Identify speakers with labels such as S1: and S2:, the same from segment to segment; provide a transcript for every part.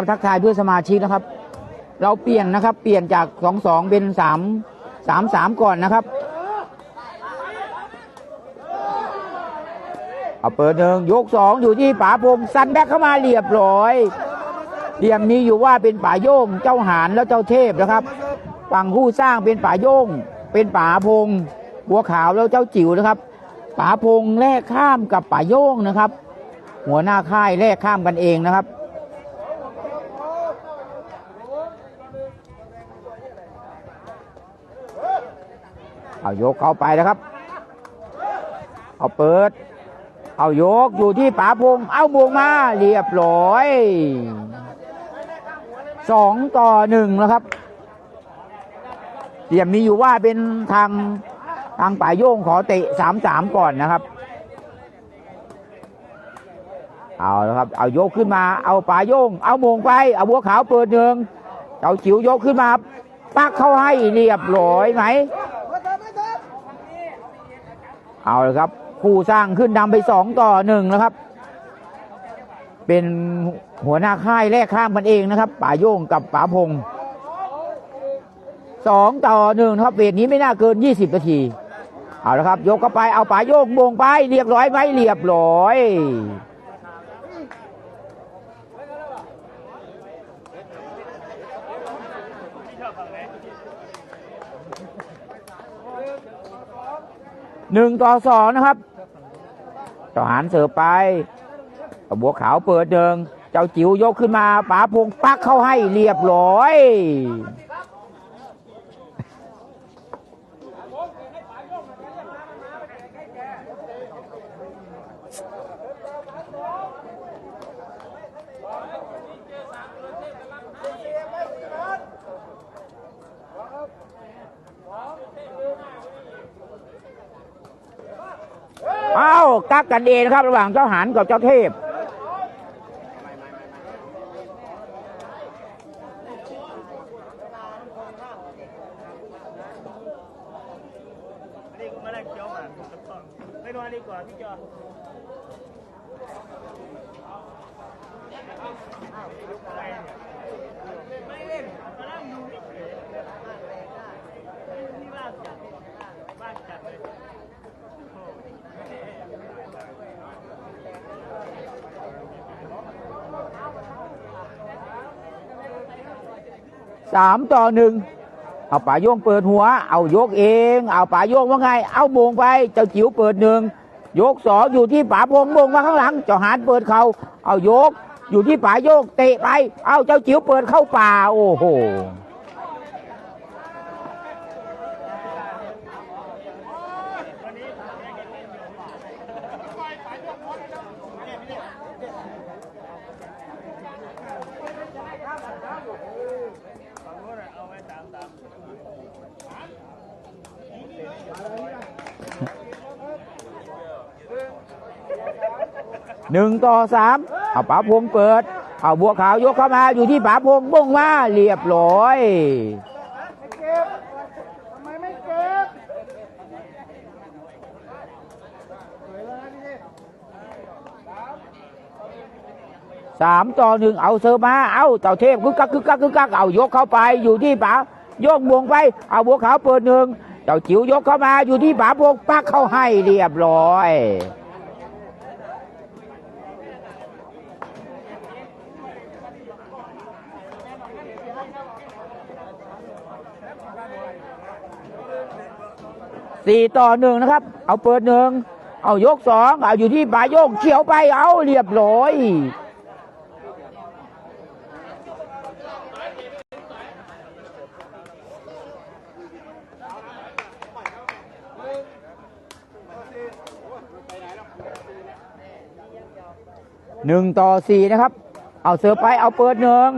S1: นะครับ ทักทายเพื่อสมาชิกนะครับ เราเปลี่ยนนะครับ เปลี่ยนจากสองสองเป็นสามสามสามก่อนนะครับ เอาเปิดหนึ่งยกสองอยู่ที่ป๋าพงซันแบ็คเข้ามาเรียบร้อยเรียมนี้อยู่ว่าเป็นป่าโยงเจ้าหานแล้วเจ้าเทพนะครับฝั่งผู้สร้างเป็นป่าโยงเป็นป่าพงบัวขาวแล้วเจ้าจิ๋วนะครับป่าพงแลกข้ามกับป่าโยงนะครับ หัวหน้าค่ายแลกข้ามกันเองนะครับ เอายกเข้าไปนะครับ เอาเปิด เอายกอยู่ที่ป๋าพงเอาบวงมาเรียบร้อยสองต่อหนึ่งนะครับเตรียมมีอยู่ว่าเป็นทางทางป่าโยงขอเตะสามสามก่อนนะครับ เอาละครับ เอายกขึ้นมา เอาป่าโยง เอาโมงไป เอาบัวขาวเปิดหนึ่งเอาจิ๋วยกขึ้นมาปักเข้าให้เรียบร้อยไหม เอาเลยครับผู้สร้างขึ้นนำไปสองต่อหนึ่งนะครับ เป็นหัวหน้าค่ายแลกข้ามกันเองนะครับป่าโย่งกับป่าพงสองต่อหนึ่งนะครับเวทนี้ไม่น่าเกินยี่สิบนาที เอาละครับ ยกเข้าไปเอาป่าโย่งโมงไป เรียบร้อยไหมเรียบร้อย หนึ่งต่อสองนะครับทหารเสิร์ไปบัวขาวเปิดเดิง เจ้าจิ๋วยกขึ้นมาป๋าพงปักเข้าให้เรียบร้อย ตักกันเองนะครับ ระหว่างเจ้าหานกับเจ้าเทพ
S2: นี่ก็มาแลกเคี้ยวหมากไม่นอนดีกว่าพี่จอไม่เล่นมานั่งดูเฉยๆนี่บ้านจัดบ้านจัดเลย
S1: สามต่อหนึ่งเอาป่าโยงเปิดหัว เอายกเอง เอาป่าโยงว่าไง เอาโมงไป เจ้าจิ๋วเปิดหนึ่งยกสองอยู่ที่ป่าพงโมงมาข้างหลัง เจ้าหานเปิดเขาเอายก อยู่ที่ป่าโยกเตะไป เอาเจ้าจิ๋วเปิดเข้าป่า โอ้โห
S2: ฝั่งโน้นอะเอาไว้สามสาม
S1: หนึ่งต่อสามเอาป๋าพงเปิด เอาบัวขาวยกเข้ามาอยู่ที่ป๋าพงบ้งมาเรียบร้อยสามต่อหนึ่งเอาเซอร์มาเอาเต่าเทพคึกกักคึกกักคึกกักเอายกเข้าไปอยู่ที่ป๋าโยกบวงไป เอาบัวขาวเปิดหนึ่งเจ้าจิ๋วยกเข้ามาอยู่ที่ป๋าพงปักเข้าให้เรียบร้อย สี่ต่อหนึ่งนะครับ เอาเปิดหนึ่งเอายกสองเอาอยู่ที่ป่าโยกเขียวไปเอาเรียบร้อยหนึ่งต่อสี่นะครับ เอาเสือไปเอาเปิดหนึ่ง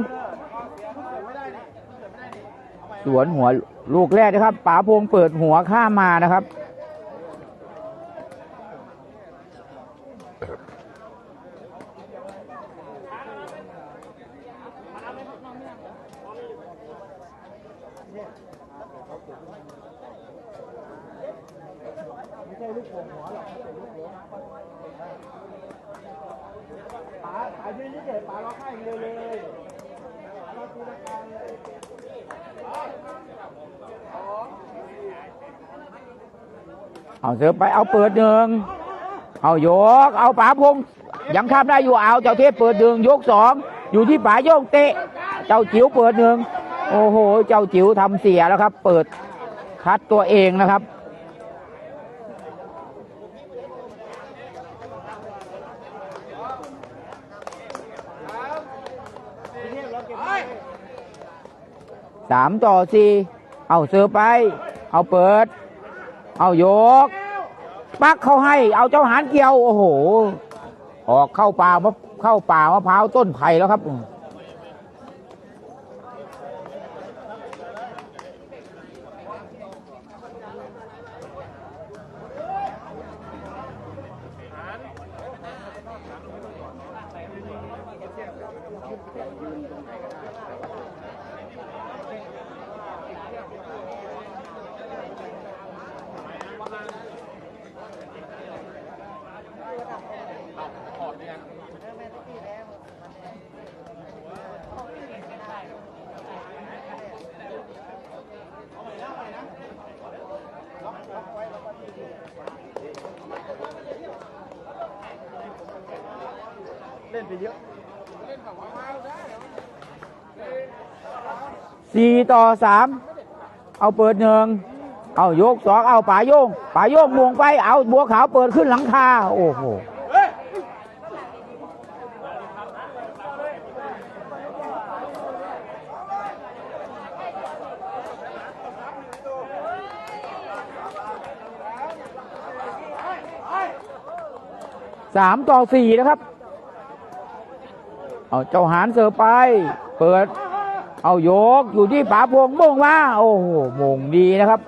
S1: สวนหัว ลูกแรกนะครับป๋าพงเปิดหัวข้ามมานะครับ
S2: ป๋าป๋ายืนเฉยๆป๋าร้องไห้อย่างเดียวเลย
S1: เสือไปเอาเปิดหนึ่งเอายก เอาป๋าพงยังข้ามได้อยู่เอาเจ้าเทพเปิดหนึ่งยกสองอยู่ที่ป๋าโยงเตะ เจ้าจิ๋วเปิดหนึ่งโอ้โห เจ้าจิ๋วทำเสียแล้วครับ เปิดคัดตัวเองนะครับสามต่อสี่เอาเสือไป เอาเปิด เอายก ปักเข้าให้เอาเจ้าหานเกี่ยวโอ้โห ออกเข้าป่ามะเข้าป่ามะพร้าวต้นไผ่แล้วครับ
S2: ล่นไปเยอะ
S1: สี่ต่อสามเอาเปิดหนึ่งเอาโยกสองเอาป่าโยงป่าโยงมวงไปเอาบัวขาวเปิดขึ้นหลังคาโอ้โหสามต่อสี่นะครับ เอาเจ้าหานเสือไป เปิด เอายกอยู่ที่ป๋าพวงมงมาโอ้โหมงดีนะครับ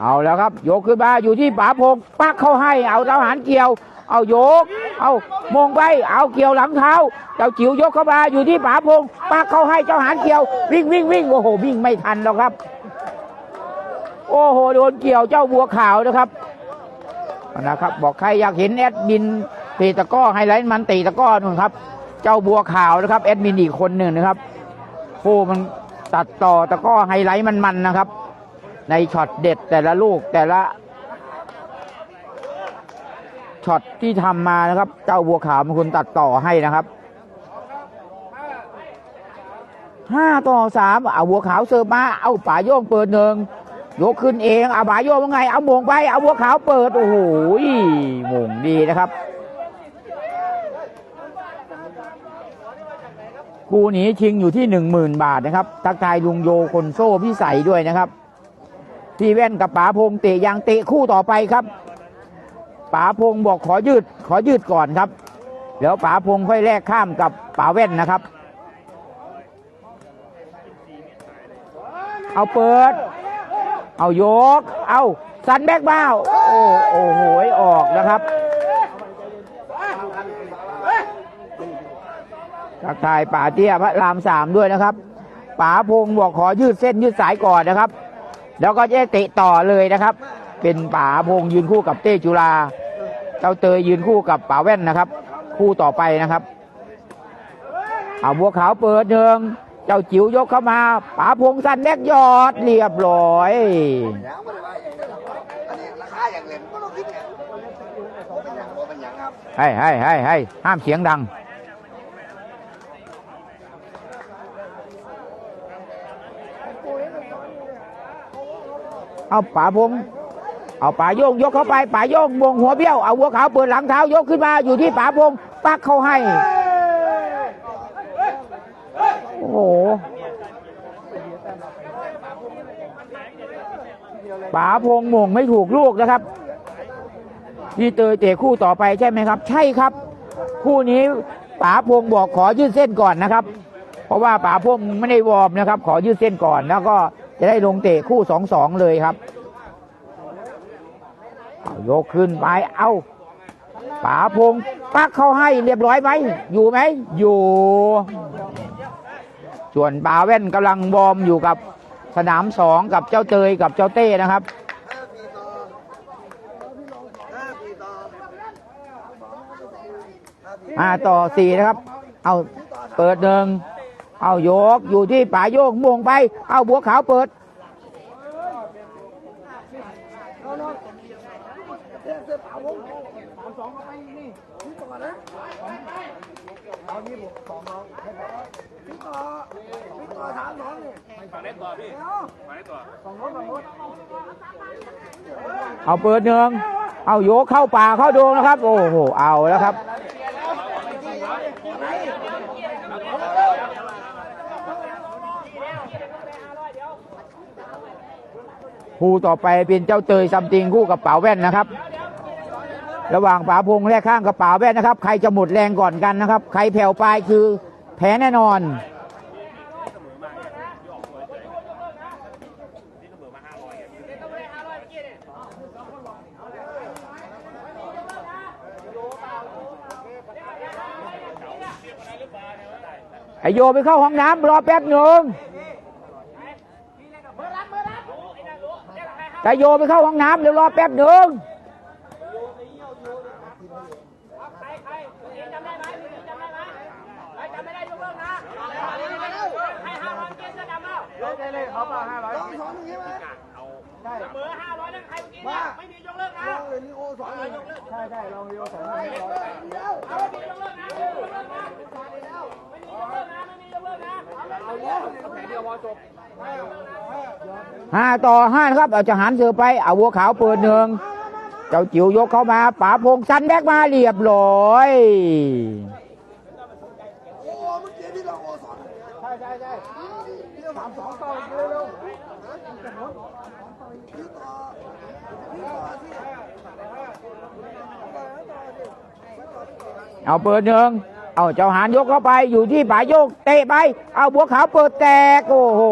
S1: เอาแล้ว ครับยกขึ้นมาอยู่ที่ป๋าพงปักเข้าให้เอาเทหารเกี่ยว เอาโยก เอามงไปเอาเกี่ยวหลังเท้า เจ้าจิ๋วยกเข้ามาอยู่ที่ป๋าพงปักเข้าให้เจ้าหารเกี่ยว วิ่งวิ่งวิ่งโอ้โหวิ่งไม่ทันแล้วครับ โอ้โหโดนเกี่ยวเจ้าบัวขาวนะครับนะครับ บอกใครอยากเห็นแอดมินตีตะก้อไฮไลท์มันตีตะก้อนู่นครับ เจ้าบัวขาวนะครับแอดมินอีกคนหนึ่งนะครับโอ้มันตัดต่อตะก้อไฮไลท์มันๆนะครับ ในช็อตเด็ดแต่ละลูกแต่ละช็อตที่ทำมานะครับ เจ้าบัวขาวเป็นคนตัดต่อให้นะครับห้าต่อสามเอาบัวขาวเสิร์ฟมา เอาป่าโยงเปิดหนึ่งยกขึ้นเองเอาป่าโยงว่าไง เอามงไป เอาบัวขาวเปิด โอ้โหมงดีนะครับคู่นี้ชิงอยู่ที่หนึ่งหมื่นบาทนะครับทักทายลุงโยคนโซ่พี่ใสยด้วยนะครับ พี่แว่นกับป๋าพงเตะยางเตะคู่ต่อไปครับป๋าพงบอกขอยืดขอยืดก่อนครับเดี๋ยวป๋าพงค่อยแลกข้ามกับป๋าแว่นนะครับ เอาเปิด เอายก เอาสันแบกบ้าวโอ้โอ้โหออกนะครับทักทายป๋าเตี้ยพระรามสามด้วยนะครับป๋าพงบอกขอยืดเส้นยืดสายก่อนนะครับ แล้วก็จะเตะต่อเลยนะครับ เป็นป๋าพงยืนคู่กับเต้จุลาเจ้าเตยยืนคู่กับป๋าแว่นนะครับ คู่ต่อไปนะครับเอาบัวขาวเปิดหนึ่งเจ้าจิ๋วยกเข้ามาป๋าพงสันแบกยอดเรียบร้อย
S3: ยังไม่ได้ว่าอย่างนี้หรอกครับอันนี้ราคาอย่างเล่นก็ต้องคิดอย่างเป็นอย่างโมเป็นอย่างครับ
S1: ให้ให้ให้ให้ห้ามเสียงดัง เอาป่าพงเอาป่าโยงยกเข้าไปป่าโยงวงหัวเบี้ยวเอาหัวขาวเปิดหลังเท้ายกขึ้นมาอยู่ที่ป่าพงปักเข้าให้ โอ้โหป๋าพงมงไม่ถูกลูกนะครับพี่เตยเตะคู่ต่อไปใช่ไหมครับ ใช่ครับ คู่นี้ป๋าพงบอกขอยืดเส้นก่อนนะครับ เพราะว่าป๋าพงไม่ได้วอร์มนะครับ ขอยืดเส้นก่อนแล้วก็ จะได้ลงเตะคู่สองสองเลยครับเอายกขึ้นไปเอาป๋าพงปักเข้าให้เรียบร้อยไหมอยู่ไหมอยู่ ส่วนป๋าแว่นกำลังวอมอยู่กับสนามสองกับเจ้าเตยกับเจ้าเต้นะครับ
S3: ห้าต่อ
S1: สี่นะครับ เอาเปิดหนึ่ง เอาโยกอยู่ที่ป่าโยกม่วงไป เอาบัวขาวเปิด
S3: เอาเปิดเนือง
S1: เอาโยกเข้าป่าเข้าดวงนะครับ โอ้โห เอาแล้วครับ คู่ต่อไปเป็นเจ้าเตยซัมติงคู่กับป๋าแว่นนะครับ ระหว่างป๋าพงแลกข้างกับป๋าแว่นนะครับ ใครจะหมดแรงก่อนกันนะครับ ใครแผ่วปลายคือแพ้แน่นอนไอโยไปเข้าห้องน้ำรอแป๊บหนึ่ง ต่โยไปเข้าห้องน้ำเดี๋ยวรอแป๊บหนึ่ง
S3: สองสองใช่ไหมใช่เบอร์ห้าร้อยนั่นใครเมื่อกี้เนี่ยไม่มียกเลิกนะลองเลยนี่โอสองใช่ใช่ลองลีโอสอง
S1: ห้าต่อห้านะครับเอาจะหันเสือไปเอาวัวขาวเปิดหนึ่งเจ้าจิ๋วยกเข้ามาป๋าพงสันแบกมาเรียบร้อย
S3: เอาเร็วเร็วพี่ต่อพี่ต่อที่
S1: เอาเปิดหนึ่ง เอาเจ้าหานยกเข้าไปอยู่ที่ป๋าโยกเตะไป เอาบัวขาวเปิดแตกโอ้โห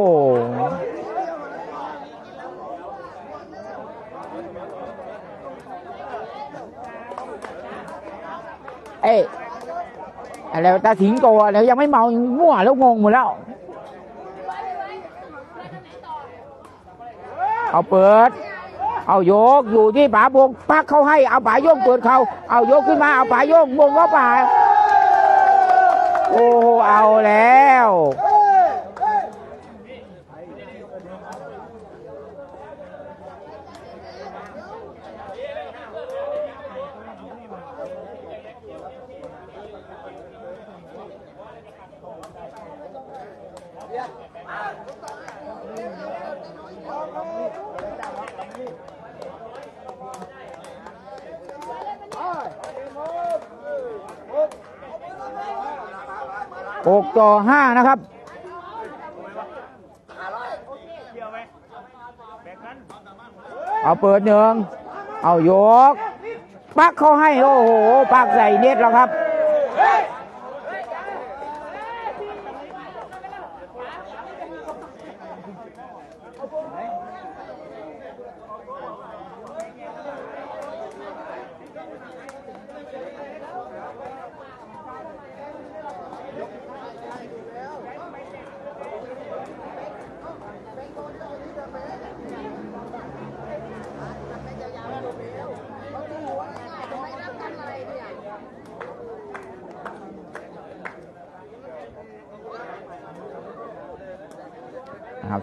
S1: เอ้ยอะไรวตาสิงโตอะไรยังไม่เมายังมั่วแล้วงงหมดแล้ว เอาเปิด เอาโยกอยู่ที่ป๋าพงปักเขาให้ เอาป๋าโยกเปิดเขาเอาโยกขึ้นมา เอาป๋าโยกมงเข้าป่า โอ้เอาแล้ว ต่อห้านะครับ
S2: เอา
S1: เปิดหนึ่งเอายก ปักเขาให้ โอ้โห ปักใส่เน็ตแล้วครับ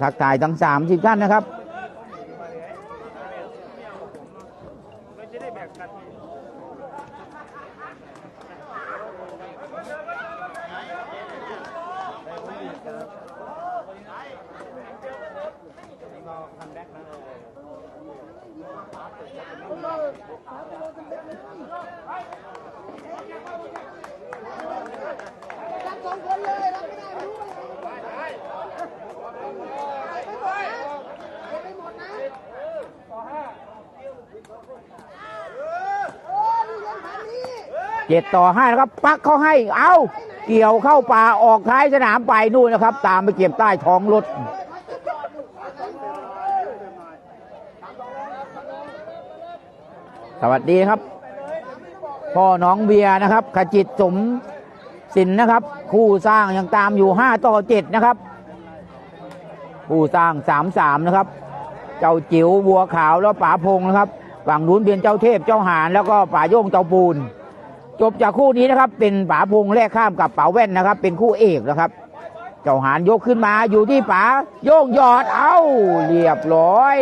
S1: ทักทายทั้งสามสิบท่านนะครับ
S2: ไม่จะได้แบ่งกัน
S3: รับสองคนเลยรับไม่ได้ไม่รู้ไม่ไหวไม่หมดนะต่อห้าโอ้ดูยังทันนี้
S1: เจ็ดต่อห้านะครับ ปักเขาให้ เอาเกี่ยวเข้าป่าออกท้ายสนามไปนู่นนะครับ ตามไปเก็บใต้ท้องรถสวัสดีครับ พ่อน้องเบียร์นะครับ ขจิตสมสินนะครับ คู่สร้างยังตามอยู่ห้าต่อเจ็ดนะครับ คู่สร้างสามสามนะครับ เจ้าจิ๋วบัวขาวแล้วป๋าพงนะครับ ฝั่งนู้นเป็นเจ้าเทพเจ้าหานแล้วก็ป๋าโย่งเจ้าปูน จบจากคู่นี้นะครับ เป็นป๋าพงแลกข้ามกับป๋าแว่นนะครับ เป็นคู่เอกนะครับ เจ้าหานยกขึ้นมาอยู่ที่ป๋าโย่งหยอดเอ้าเรียบร้อย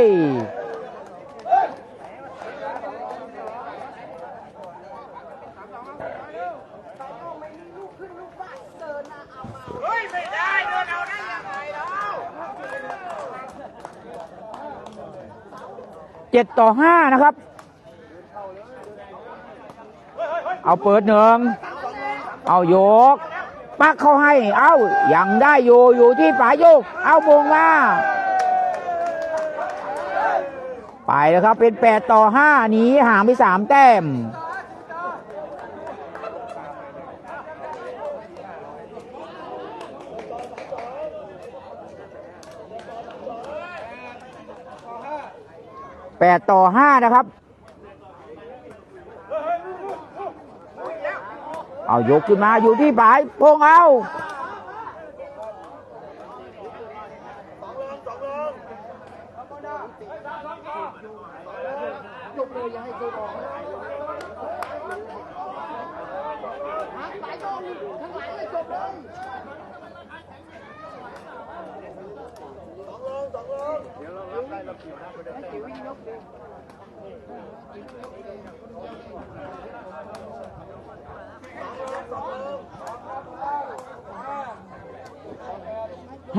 S3: เจ็
S1: ดต่อห้านะครับ เอาเปิดหนึ่งเอาโยก ปักเข้าให้ เอายังได้อยู่อยู่ที่ป๋าโยก เอามงมาไปแล้วครับ เป็นแปดต่อห้านี้ห่างไปสามแต้มแปดต่อห้านะครับ เอายกขึ้นมาอยู่ที่ปลายโพงเอา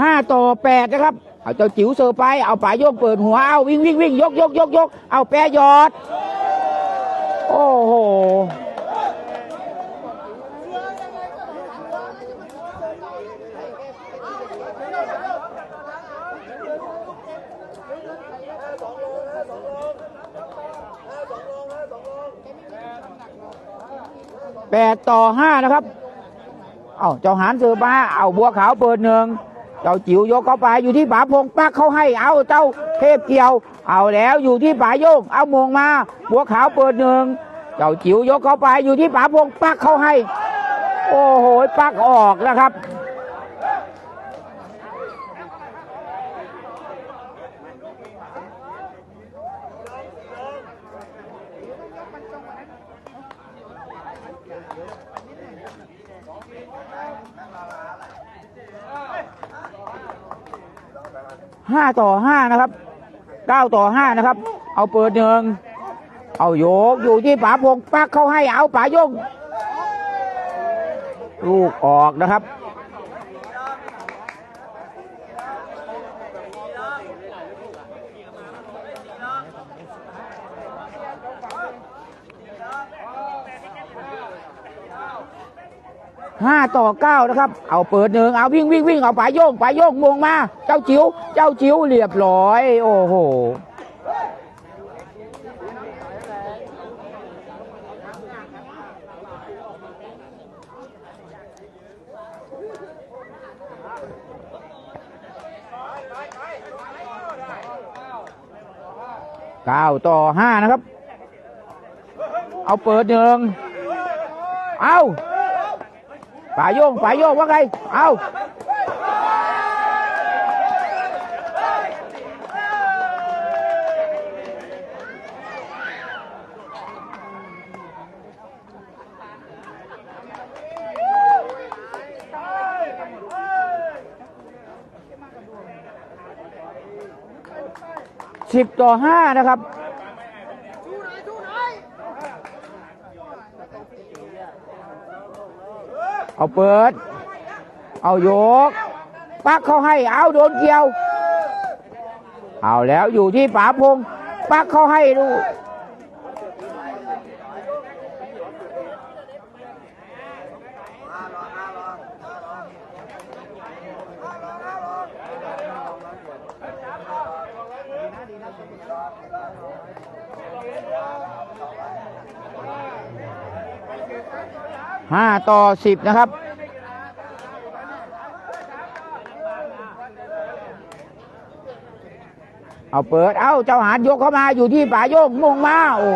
S1: ห้าต่อแปดนะครับ เอาเจ้าจิ๋วเซอร์ไป เอาป่าโยกเปิดหัว เอาวิ่งวิ่งวิ่งยกยกยกยกเอาแปรยอด โอ้โห แปดต่อห้านะครับ เอาเจ้าหานเสือมาเอาบัวขาวเปิดหนึ่ง เจ้าจิ๋วยกเข้าไปอยู่ที่ป๋าพงปักเขาให้เอาเจ้าเทพเกี่ยว เอาแล้วอยู่ที่ป๋าโยงเอามงมาบัวขาวเปิดหนึ่งเจ้าจิ๋วยกเข้าไปอยู่ที่ป๋าพงปักเขาให้ โอ้โหปักออกนะครับ ห้าต่อห้านะครับเก้าต่อห้านะครับ เอาเปิดหนึ่งเอาโยกอยู่ที่ป๋าพงปักเข้าให้เอาป๋ายงลูกออกนะครับ ต่อเก้านะครับ เอาเปิดหนึ่งเอาวิ่งวิ่งวิ่งเอาป๋าโยงป๋าโยงมงมา เจ้าจิ๋วเจ้าจิ๋วเรียบร้อย โอ้โหเก้าต่อห้านะครับ เอาเปิดหนึ่งเอา ป่าโยงป่าโยงว่าไง เอาสิบต่อห้านะครับ เอาเปิด เอาโยก ปักเขาให้ เอาโดนเกี่ยว เอาแล้วอยู่ที่ป๋าพง ปักเขาให้ดู ห้าต่อสิบนะครับ เอาเปิด เอาเจ้าหานยกเข้ามาอยู่ที่ป่าโยกมงมา โอ้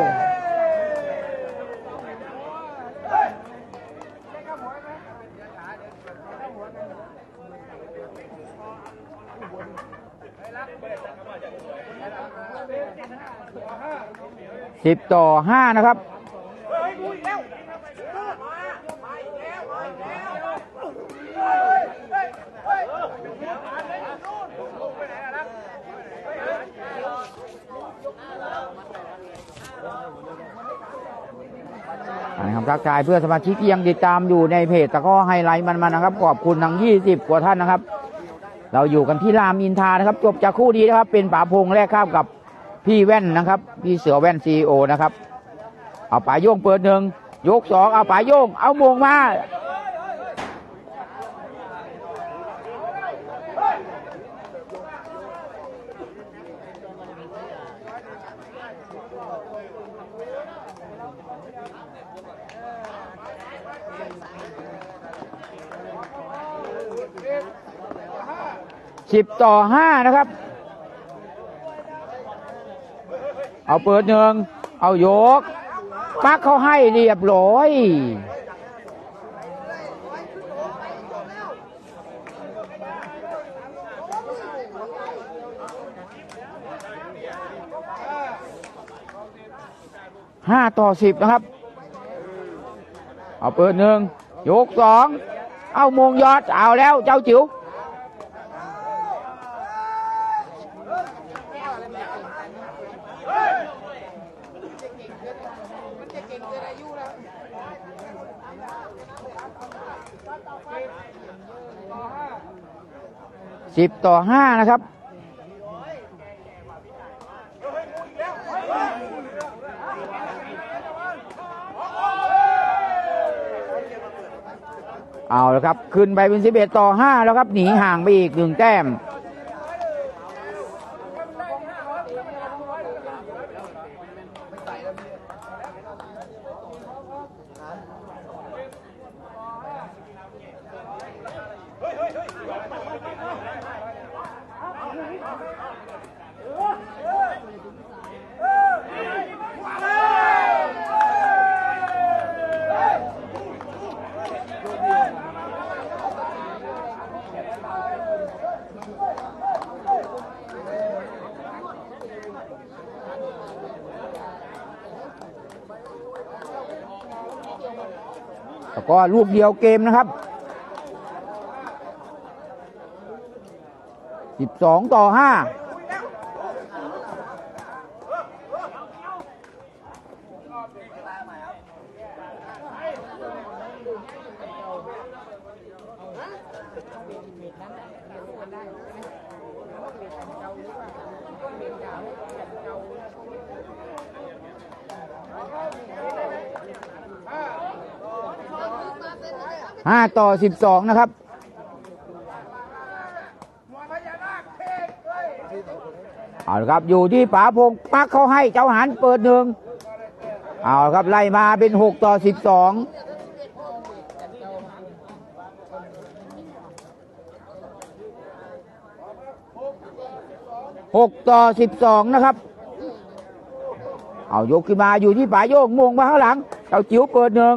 S1: สิบต่อห้านะครับ นะครับ ทักทายเพื่อสมาชิกยังติดตามอยู่ในเพจตะก้อไฮไลท์มันมานะครับขอบคุณทั้ง 20 กว่าท่านนะครับ เราอยู่กันที่รามอินทานะครับ จบจากคู่นี้นะครับ เป็นป๋าพงแรกข้ามกับพี่แว่นนะครับ พี่เสือแว่นซีโอนะครับ เอาป๋าโยงเปิดหนึ่งยกสองเอาป๋าโยง เอาโมงมา สิบต่อห้านะครับ เอาเปิดหนึ่งเอายก ปักเขาให้เรียบร้อยห้าต่อสิบนะครับ เอาเปิดหนึ่งยกสอง เอามงยอด เอาแล้วเจ้าจิ๋ว สิบต่อห้านะครับ เอาละครับ ขึ้นไปเป็นสิบเอ็ดต่อห้าแล้วครับ หนีห่างไปอีกหนึ่งแต้ม แล้วก็ลูกเดียวเกมนะครับ 12 ต่อ 5 ต่อสิบสองนะครับ เอาละครับอยู่ที่ป๋าพงปักเขาให้เจ้าหานเปิดหนึ่งเอาละครับไล่มาเป็นหกต่อสิบสองหกต่อสิบสองนะครับ เอายกขึ้นมาอยู่ที่ป๋าโยกมงมาข้างหลังเจ้าจิ๋วเปิดหนึ่ง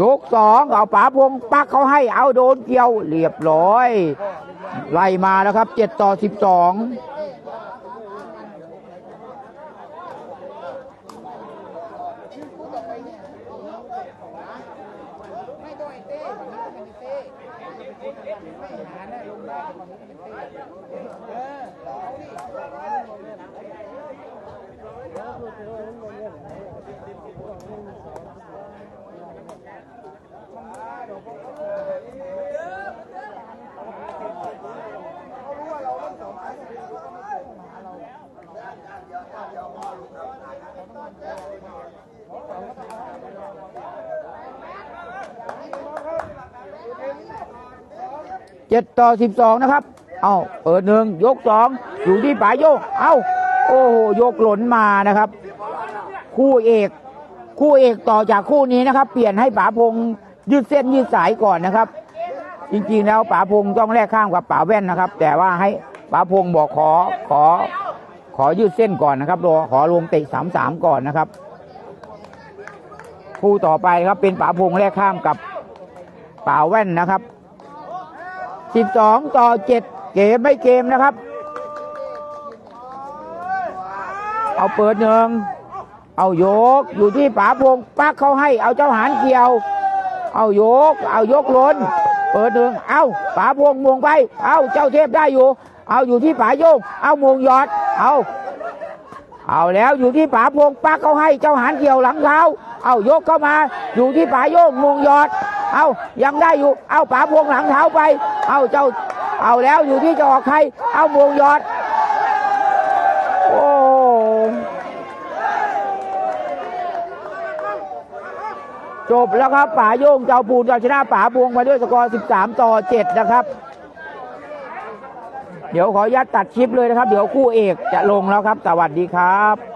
S1: ยกสองเอาป๋าพงปักเขาให้เอาโดนเกี่ยวเรียบร้อย ไล่มาแล้วครับเจ็ดต่อสิบสอง เจ็ดต่อสิบสองนะครับ เอาเปิดหนึ่งยกสองอยู่ที่ป๋าโยก เอาโอ้โหยกหล่นมานะครับ คู่เอก คู่เอกต่อจากคู่นี้นะครับ เปลี่ยนให้ป๋าพงยืดเส้นยืดสายก่อนนะครับ จริงๆแล้วป๋าพงต้องแลกข้ามกับป๋าแว่นนะครับ แต่ว่าให้ป๋าพงบอกขอขอ ขอยืดเส้นก่อนนะครับรอขอลงเตะสามสามก่อนนะครับคู่ต่อไปครับเป็นป๋าพงแลกข้ามกับป๋าแว่นนะครับ สิบสองต่อเจ็ดเกมไม่เกมนะครับ เอาเปิดหนึ่งเอาโยกอยู่ที่ป๋าพงปักเขาให้ เอาเจ้าหานเกี่ยว เอาโยก เอายกล้น เปิดหนึ่งเอาป๋าพงมวงไป เอาเจ้าเทพได้อยู่ เอาอยู่ที่ป๋าโยก เอามวงยอด เอาเอาแล้วอยู่ที่ป๋าพงปักเขาให้เจ้าหานเกี่ยวหลังเท้า เอายกเข้ามา อยู่ที่ป๋าโยกมวงยอด เอายังได้อยู่ เอาป๋าพวงหลังเท้าไป เอาเจ้า เอาแล้วอยู่ที่จะออกใคร เอามวงยอด โอ้จบแล้วครับป๋าโย่งเจ้าปูนเอาชนะป๋าบวงมาด้วยสกอร์ 13 ต่อ 7 นะครับ เดี๋ยวขออนุญาตตัดคลิปเลยนะครับ เดี๋ยวคู่เอกจะลงแล้วครับ สวัสดีครับ